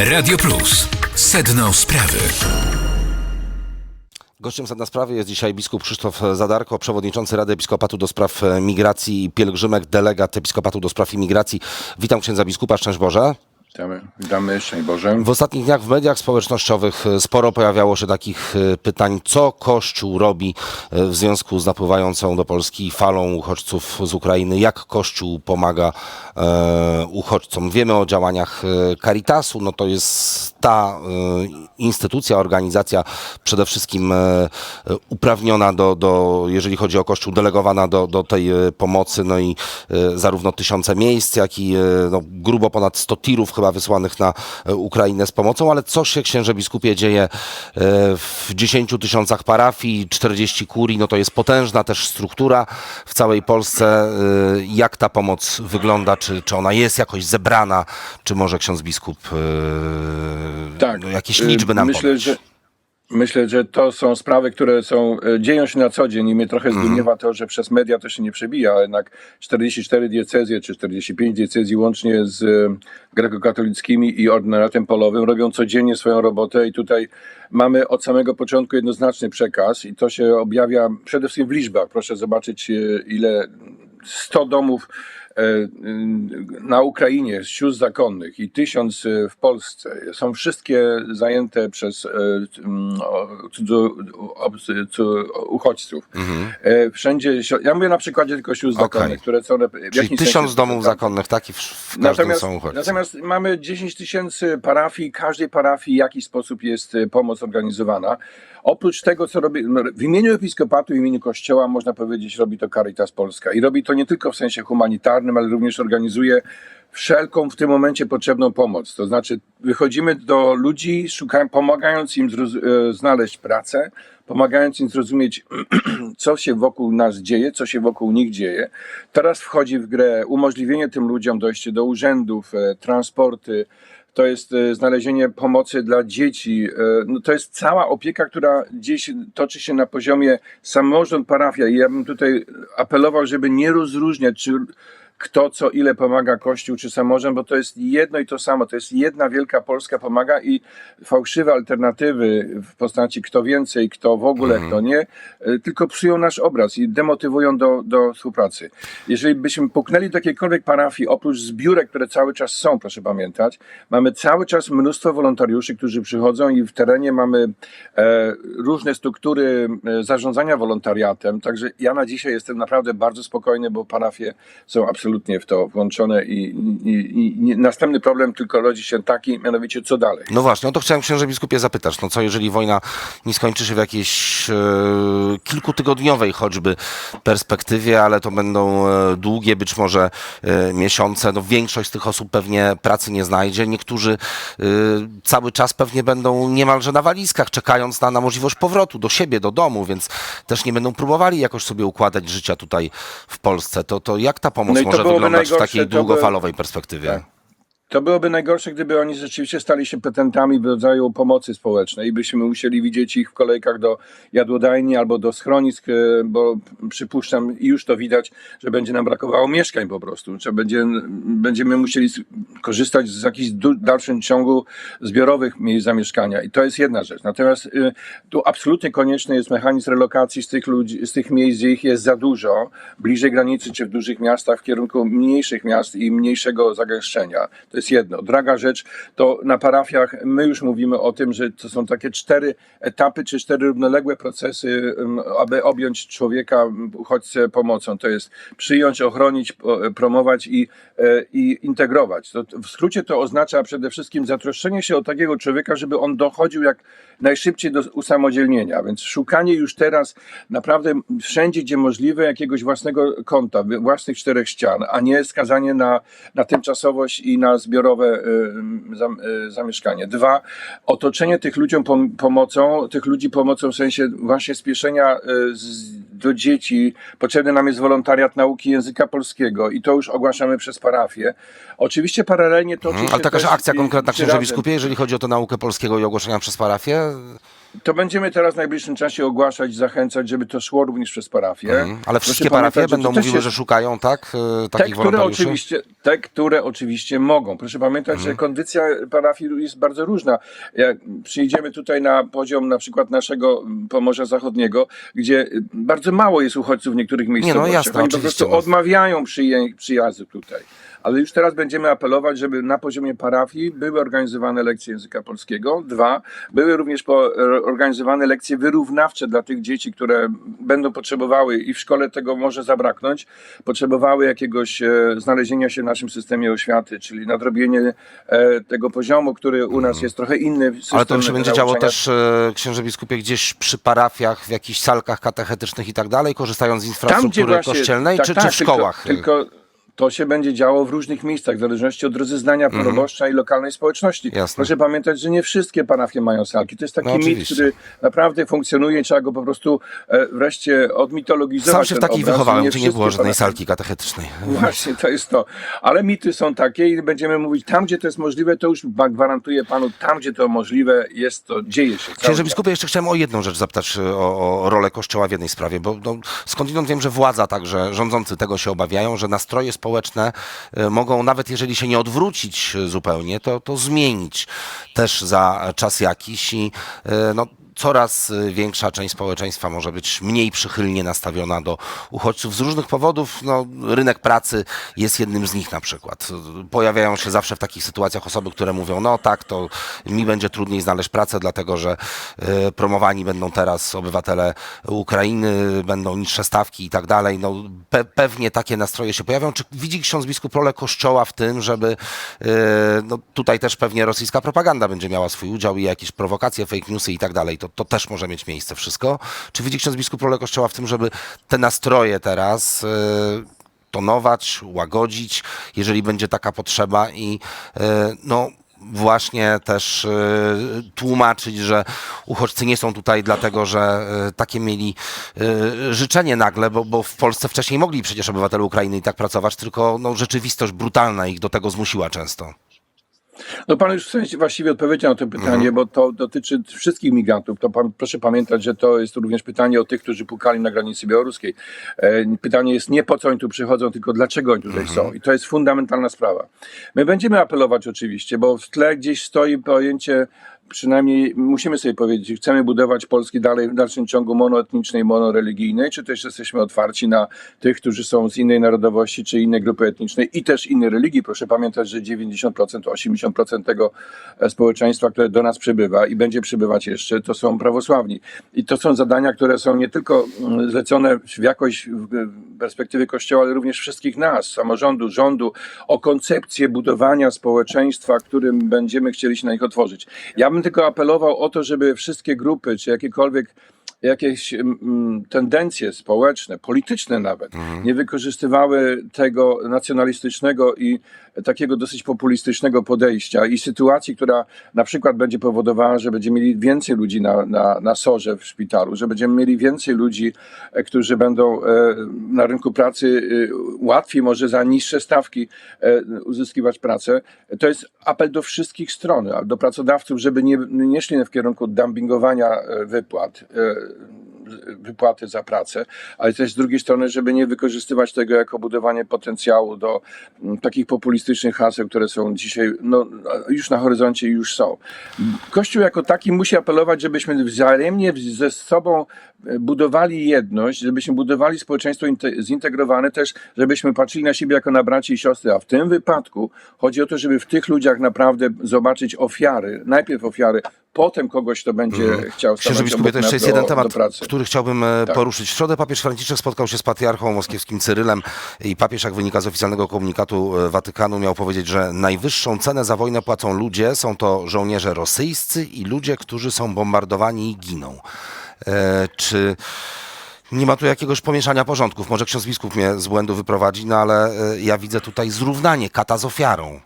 Radio Plus. Sedno sprawy. Gościem sedna sprawy jest dzisiaj biskup Krzysztof Zadarko, przewodniczący Rady Episkopatu do spraw migracji i pielgrzymek, delegat Episkopatu do spraw imigracji. Witam księdza biskupa, szczęść Boże. Witamy, witamy, szczęść Boże. W ostatnich dniach w mediach społecznościowych e, sporo pojawiało się takich e, pytań, co Kościół robi e, w związku z napływającą do Polski falą uchodźców z Ukrainy, jak Kościół pomaga e, uchodźcom. Wiemy o działaniach Caritasu, no to jest ta e, instytucja, organizacja przede wszystkim e, uprawniona do, do, jeżeli chodzi o Kościół, delegowana do, do tej pomocy, no i e, zarówno tysiące miejsc, jak i e, no, grubo ponad 100 tirów chyba wysłanych na e, Ukrainę z pomocą, ale co się księże biskupie dzieje e, w 10 tysiącach parafii, 40 kurii, no to jest potężna też struktura w całej Polsce. E, Jak ta pomoc wygląda? Czy, czy ona jest jakoś zebrana? Czy może ksiądz biskup Tak. no, jakieś liczby nam myślę, podać? że Myślę, że to są sprawy, które są, e, dzieją się na co dzień i mnie trochę Mhm. zdumiewa to, że przez media to się nie przebija, a jednak 44 diecezje czy 45 diecezji łącznie z e, grekokatolickimi i ordynatem polowym robią codziennie swoją robotę i tutaj mamy od samego początku jednoznaczny przekaz i to się objawia przede wszystkim w liczbach. Proszę zobaczyć, e, ile 100 domów na Ukrainie z sióstr zakonnych i tysiąc y, w Polsce są wszystkie zajęte przez e, uchodźców. E, Wszędzie, ja mówię na przykładzie tylko sióstr Okej. zakonnych, które są Czyli tysiąc domów zakonnych, tak? I w, w Natomiast, są uchodźcy. natomiast mamy 10 tysięcy parafii, każdej parafii w jakiś sposób jest e, pomoc organizowana. Oprócz tego, co robi, no, w imieniu episkopatu, w imieniu kościoła, można powiedzieć, robi to Caritas Polska. I robi to nie tylko w sensie humanitarnym, ale również organizuje wszelką w tym momencie potrzebną pomoc. To znaczy, wychodzimy do ludzi, pomagając im e, znaleźć pracę, pomagając im zrozumieć, co się wokół nas dzieje, co się wokół nich dzieje. Teraz wchodzi w grę umożliwienie tym ludziom dojście do urzędów, e, transporty, to jest e, znalezienie pomocy dla dzieci. No to jest cała opieka, która gdzieś toczy się na poziomie samorząd, parafia. I ja bym tutaj apelował, żeby nie rozróżniać, czy kto co ile pomaga Kościół czy samorząd, bo to jest jedno i to samo. To jest jedna wielka Polska pomaga i fałszywe alternatywy w postaci kto więcej, kto w ogóle, kto nie, e, tylko psują nasz obraz i demotywują do, do współpracy. Jeżeli byśmy puknęli do jakiejkolwiek parafii, oprócz zbiórek, które cały czas są, proszę pamiętać, mamy cały czas mnóstwo wolontariuszy, którzy przychodzą i w terenie mamy e, różne struktury e, zarządzania wolontariatem, także ja na dzisiaj jestem naprawdę bardzo spokojny, bo parafie są absolutnie w to włączone i, i, i, następny problem tylko rodzi się taki, mianowicie co dalej. No właśnie, no to chciałem księże biskupie zapytać, no co jeżeli wojna nie skończy się w jakiejś e, kilkutygodniowej choćby perspektywie, ale to będą e, długie być może e, miesiące, no większość z tych osób pewnie pracy nie znajdzie, niektórzy e, cały czas pewnie będą niemalże na walizkach, czekając na, na możliwość powrotu do siebie, do domu, więc też nie będą próbowali jakoś sobie układać życia tutaj w Polsce. To, to jak ta pomoc No to może byłoby wyglądać w takiej to by- długofalowej perspektywie? Tak. To byłoby najgorsze, gdyby oni rzeczywiście stali się petentami w rodzaju pomocy społecznej i byśmy musieli widzieć ich w kolejkach do jadłodajni albo do schronisk, e, bo przypuszczam i już to widać, że będzie nam brakowało mieszkań po prostu. Czy będzie, będziemy musieli korzystać z jakichś dalszym ciągu zbiorowych miejsc zamieszkania i to jest jedna rzecz. Natomiast y, tu absolutnie konieczny jest mechanizm relokacji z tych ludzi, z tych miejsc, gdzie ich jest za dużo, bliżej granicy czy w dużych miastach w kierunku mniejszych miast i mniejszego zagęszczenia. Jest jedno. Druga rzecz, to na parafiach my już mówimy o tym, że to są takie cztery etapy czy cztery równoległe procesy, aby objąć człowieka, uchodźcę pomocą. To jest przyjąć, ochronić, promować i, e, i integrować. To, w skrócie to oznacza przede wszystkim zatroszczenie się o takiego człowieka, żeby on dochodził jak najszybciej do usamodzielnienia. Więc szukanie już teraz naprawdę wszędzie, gdzie możliwe, jakiegoś własnego konta, własnych czterech ścian, a nie skazanie na, na tymczasowość i na zbiorowe y, zam, y, zamieszkanie. Dwa, otoczenie tych ludziom pom- pomocą, tych ludzi pomocą w sensie właśnie spieszenia y, z do dzieci. Potrzebny nam jest wolontariat nauki języka polskiego i to już ogłaszamy przez parafię. Oczywiście paralelnie Mhm. się Ale taka akcja konkretna, razem- biskupie, jeżeli chodzi o tę naukę polskiego i ogłoszenia przez parafię? To będziemy teraz w najbliższym czasie ogłaszać, zachęcać, żeby to szło również przez parafię. Mhm. Ale Proszę wszystkie pamiętać, parafie będą to mówiły, jest- że szukają, tak? Te Takich które, wolontariuszy? oczywiście, te, które oczywiście mogą. Proszę pamiętać, Mhm. że kondycja parafii jest bardzo różna. Jak przyjdziemy tutaj na poziom na przykład naszego Pomorza Zachodniego, gdzie y, bardzo mało jest uchodźców w niektórych miejscowościach. no jasne, Oni po prostu no. odmawiają przyje- przyjazdu tutaj. Ale już teraz będziemy apelować, żeby na poziomie parafii były organizowane lekcje języka polskiego. Dwa, były również e, organizowane lekcje wyrównawcze dla tych dzieci, które będą potrzebowały i w szkole tego może zabraknąć, potrzebowały jakiegoś e, znalezienia się w naszym systemie oświaty, czyli nadrobienie e, tego poziomu, który u nas jest trochę inny. Mhm. Ale to się będzie działo też, księże biskupie, gdzieś przy parafiach, w jakichś salkach katechetycznych i tak dalej, korzystając z infrastruktury kościelnej, czy, czy w szkołach? tak, Tylko, tylko to się będzie działo w różnych miejscach, w zależności od rozeznania proboszcza i lokalnej społeczności. Mhm. Jasne. Proszę pamiętać, że nie wszystkie parafie mają salki. To jest taki No, mit, który naprawdę funkcjonuje. Trzeba go po prostu e, wreszcie odmitologizować. Sam się w takiej obraz. wychowałem, gdzie nie było żadnej salki katechetycznej. Właśnie, to jest to. Ale mity są takie i będziemy mówić, tam gdzie to jest możliwe, to już gwarantuję panu, tam gdzie to możliwe jest, to dzieje się. Księże biskupie, jeszcze chciałem o jedną rzecz zapytać, e, o, o rolę Kościoła w jednej sprawie, bo no, skądinąd wiem, że władza, także rządzący tego się obawiają, że nastroje społeczne e, mogą, nawet jeżeli się nie odwrócić zupełnie, to, to zmienić też za czas jakiś i e, no, coraz e, większa część społeczeństwa może być mniej przychylnie nastawiona do uchodźców z różnych powodów. No, rynek pracy jest jednym z nich na przykład. Pojawiają się zawsze w takich sytuacjach osoby, które mówią, no tak, to mi będzie trudniej znaleźć pracę, dlatego że e, promowani będą teraz obywatele Ukrainy, będą niższe stawki i tak dalej. No, pe pewnie takie nastroje się pojawią. Czy widzi ksiądz biskup rolę Kościoła w tym, żeby e, no, tutaj też pewnie rosyjska propaganda będzie miała swój udział i jakieś prowokacje, fake newsy i tak dalej. To, to też może mieć miejsce wszystko. Czy widzi ksiądz biskup rolę Kościoła w tym, żeby te nastroje teraz e, tonować, łagodzić, jeżeli będzie taka potrzeba i e, no właśnie też e, tłumaczyć, że uchodźcy nie są tutaj dlatego, że takie mieli życzenie nagle, bo, bo w Polsce wcześniej mogli przecież obywatele Ukrainy i tak pracować, tylko no, rzeczywistość brutalna ich do tego zmusiła często. No pan już w sensie właściwie odpowiedział na to pytanie, Mhm. bo to dotyczy wszystkich migrantów. To pan, proszę pamiętać, że to jest również pytanie o tych, którzy pukali na granicy białoruskiej. E, pytanie jest nie po co oni tu przychodzą, tylko dlaczego oni tutaj Mhm. są. I to jest fundamentalna sprawa. My będziemy apelować oczywiście, bo w tle gdzieś stoi pojęcie przynajmniej musimy sobie powiedzieć, chcemy budować Polski dalej w dalszym ciągu monoetnicznej, monoreligijnej, czy też jesteśmy otwarci na tych, którzy są z innej narodowości, czy innej grupy etnicznej i też innej religii. Proszę pamiętać, że 90%, 80% tego e, społeczeństwa, które do nas przybywa i będzie przybywać jeszcze, to są prawosławni. I to są zadania, które są nie tylko mm, zlecone w jakoś w perspektywie Kościoła, ale również wszystkich nas, samorządu, rządu, o koncepcję budowania społeczeństwa, którym będziemy chcieli się na nich otworzyć. Ja bym tylko apelował o to, żeby wszystkie grupy, czy jakiekolwiek jakieś mm, tendencje społeczne, polityczne nawet, nie wykorzystywały tego nacjonalistycznego i takiego dosyć populistycznego podejścia i sytuacji, która na przykład będzie powodowała, że będziemy mieli więcej ludzi na, na, na sorze w szpitalu, że będziemy mieli więcej ludzi, e, którzy będą e, na rynku pracy e, łatwiej może za niższe stawki e, uzyskiwać pracę. To jest apel do wszystkich stron, do pracodawców, żeby nie, nie szli w kierunku dumpingowania e, wypłat, e, wypłaty za pracę, ale też z drugiej strony, żeby nie wykorzystywać tego jako budowanie potencjału do mm, takich populistycznych haseł, które są dzisiaj no, już na horyzoncie już są. Kościół jako taki musi apelować, żebyśmy wzajemnie ze sobą e, budowali jedność, żebyśmy budowali społeczeństwo inte- zintegrowane też, żebyśmy patrzyli na siebie jako na braci i siostry, a w tym wypadku chodzi o to, żeby w tych ludziach naprawdę zobaczyć ofiary, najpierw ofiary, potem kogoś, kto będzie chciał Księże stanąć biskupie, obok to jeszcze jest do, jeden temat, który chciałbym e, Tak. poruszyć. W środę papież Franciszek spotkał się z patriarchą moskiewskim Cyrylem i papież, jak wynika z oficjalnego komunikatu e, Watykanu, miał powiedzieć, że najwyższą cenę za wojnę płacą ludzie, są to żołnierze rosyjscy i ludzie, którzy są bombardowani i giną. E, czy nie ma tu jakiegoś pomieszania porządków? Może ksiądz biskup mnie z błędu wyprowadzi, no ale e, ja widzę tutaj zrównanie kata z ofiarą.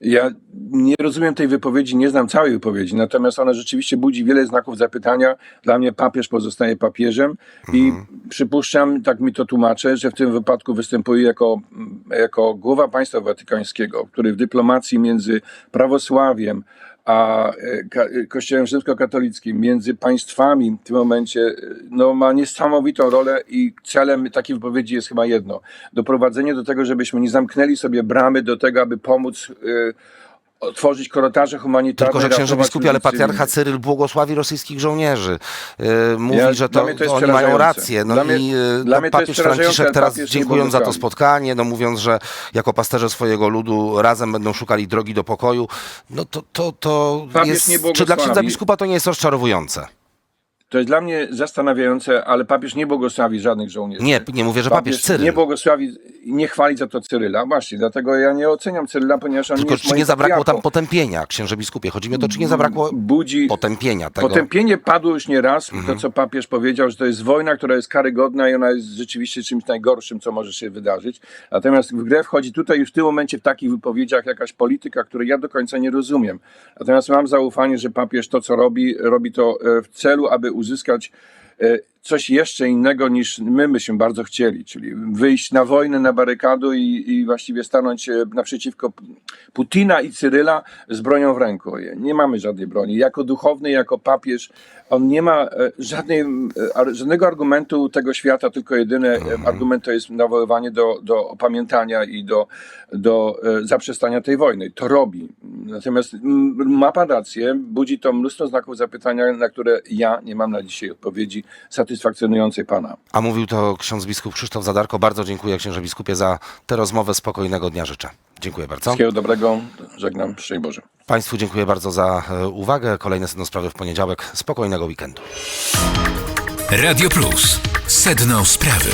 Ja nie rozumiem tej wypowiedzi, nie znam całej wypowiedzi, natomiast ona rzeczywiście budzi wiele znaków zapytania. Dla mnie papież pozostaje papieżem i przypuszczam, tak mi to tłumaczę, że w tym wypadku występuje jako, jako głowa państwa watykańskiego, który w dyplomacji między prawosławiem a e, e, Kościołem rzymskokatolickim, między państwami w tym momencie e, no, ma niesamowitą rolę i celem takiej wypowiedzi jest chyba jedno. Doprowadzenie do tego, żebyśmy nie zamknęli sobie bramy do tego, aby pomóc otworzyć korytarze humanitarne. Tylko, że księże biskupi, ale patriarcha. Cyryl błogosławi rosyjskich żołnierzy. Yy, mówi, Ja- że to, to oni mają rację. No Dla mnie- i yy, dla no, papież Franciszek teraz papież dziękując za to spotkanie, no mówiąc, że jako pasterze swojego ludu razem będą szukali drogi do pokoju. No to, to, to Papież jest... Czy dla księdza biskupa to nie jest rozczarowujące? To jest dla mnie zastanawiające, ale papież nie błogosławi żadnych żołnierzy. Nie, nie mówię, że papież Cyryl. nie błogosławi, nie chwali za to Cyryla. Właśnie, dlatego ja nie oceniam Cyryla, ponieważ on Tylko nie jest czy nie zabrakło tam potępienia, księże biskupie? Chodzi mi o to, czy nie zabrakło budzi potępienia tego? Potępienie padło już nie raz. Mhm. To, co papież powiedział, że to jest wojna, która jest karygodna i ona jest rzeczywiście czymś najgorszym, co może się wydarzyć. Natomiast w grę wchodzi tutaj już w tym momencie w takich wypowiedziach jakaś polityka, której ja do końca nie rozumiem. Natomiast mam zaufanie, że papież to, co robi, robi to e, w celu, aby uzyskać e, coś jeszcze innego niż my byśmy bardzo chcieli, czyli wyjść na wojnę, na barykadu i, i właściwie stanąć e, naprzeciwko Putina i Cyryla z bronią w ręku. Nie mamy żadnej broni. Jako duchowny, jako papież, on nie ma e, żadnej, e, żadnego argumentu tego świata, tylko jedyny e, argument to jest nawoływanie do, do opamiętania i do, do zaprzestania tej wojny. To robi. Natomiast ma pan rację, budzi to mnóstwo znaków zapytania, na które ja nie mam na dzisiaj odpowiedzi satysfakcjonującej pana. A mówił to ksiądz biskup Krzysztof Zadarko. Bardzo dziękuję księże biskupie za tę rozmowę. Spokojnego dnia życzę. Dziękuję bardzo. Wszystkiego dobrego. Żegnam. Szczęść Boże. Państwu dziękuję bardzo za e, uwagę. Kolejne sedno sprawy w poniedziałek. Spokojnego weekendu. Radio Plus. Sedno sprawy.